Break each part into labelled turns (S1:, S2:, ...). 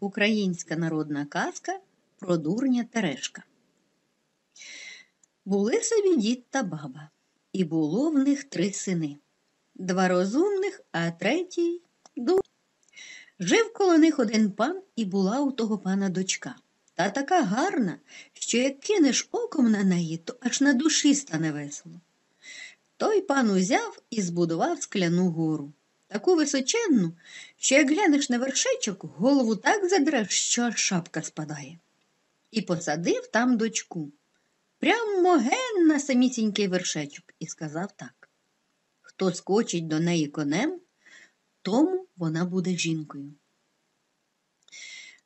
S1: Українська народна казка про дурня Терешка. Були собі дід та баба, і було в них три сини. Два розумних, а третій дур. Жив коло них один пан, і була у того пана дочка. Та така гарна, що як кинеш оком на неї, то аж на душі стане весело. Той пан узяв і збудував скляну гору таку височенну, що як глянеш на вершечок, голову так задреш, що аж шапка спадає. І посадив там дочку. Прямо ген на самісінький вершечок, і сказав так хто скочить до неї конем, тому вона буде жінкою.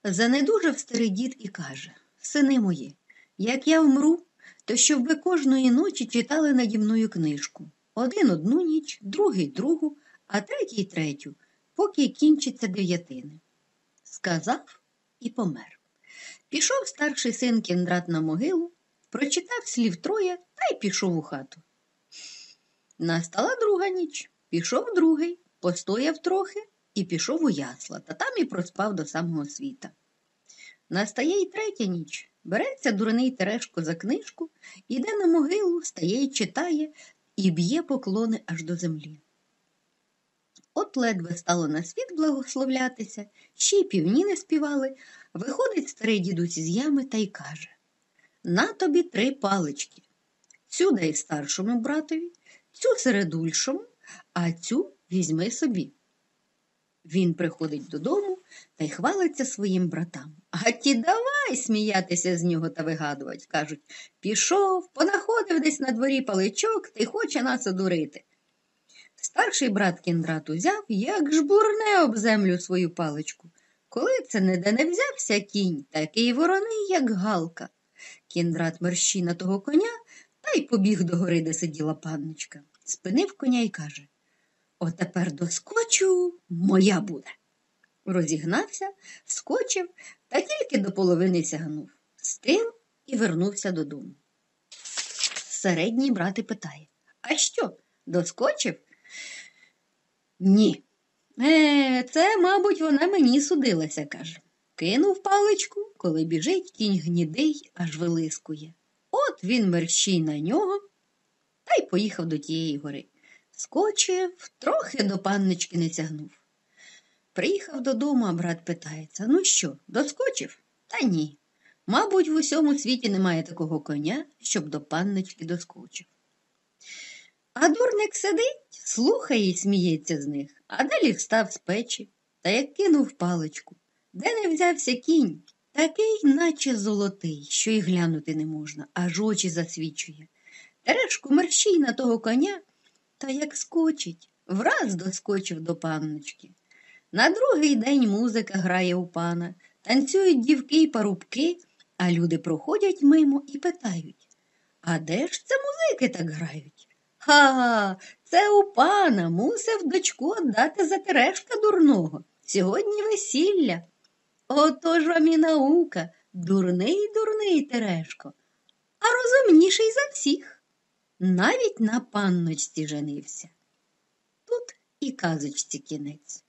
S1: Занедужав старий дід і каже Сини мої, як я вмру, то щоб ви кожної ночі читали наді книжку. Один одну ніч, другий другу, а третій третю, поки кінчиться дев'ятини. Сказав і помер. Пішов старший син кіндрат на могилу, прочитав слів троє та й пішов у хату. Настала друга ніч, пішов другий, постояв трохи і пішов у ясла, та там і проспав до самого світа. Настає й третя ніч. Береться дурний Терешко за книжку, іде на могилу, стає й читає і б'є поклони аж до землі. От ледве стало на світ благословлятися, ще й півні не співали. Виходить старий дідусь з ями та й каже На тобі три палички. Цю дай старшому братові, цю середульшому, а цю візьми собі. Він приходить додому та й хвалиться своїм братам. А ті давай сміятися з нього та вигадувати. Кажуть пішов, понаходив десь на дворі паличок й хоче нас одурити. Старший брат кіндрат узяв, як жбурне об землю свою паличку. Коли це не де не взявся кінь, такий вороний, як галка. Кіндрат мерщі на того коня та й побіг до гори, де сиділа панночка. Спинив коня і каже Отепер доскочу, моя буде. Розігнався, скочив та тільки до половини сягнув. Стив і вернувся додому. Середній брат і питає А що, доскочив? Ні. Е, це, мабуть, вона мені судилася, каже. Кинув паличку, коли біжить кінь гнідий, аж вилискує. От він мерщій на нього та й поїхав до тієї гори. Скочив, трохи до панночки не тягнув. Приїхав додому, а брат питається ну що, доскочив? Та ні. Мабуть, в усьому світі немає такого коня, щоб до панночки доскочив. А дурник сидить, слухає і сміється з них, а далі встав з печі та як кинув паличку. Де не взявся кінь, такий, наче золотий, що й глянути не можна, аж очі засвічує. Терешку мерщій на того коня, та як скочить, враз доскочив до панночки. На другий день музика грає у пана, танцюють дівки й парубки, а люди проходять мимо і питають А де ж це музики так грають? Ха, це у пана мусив дочку дати за терешка дурного. Сьогодні весілля. Отож вам і наука, дурний дурний Терешко, а розумніший за всіх. Навіть на панночці женився. Тут і казочці кінець.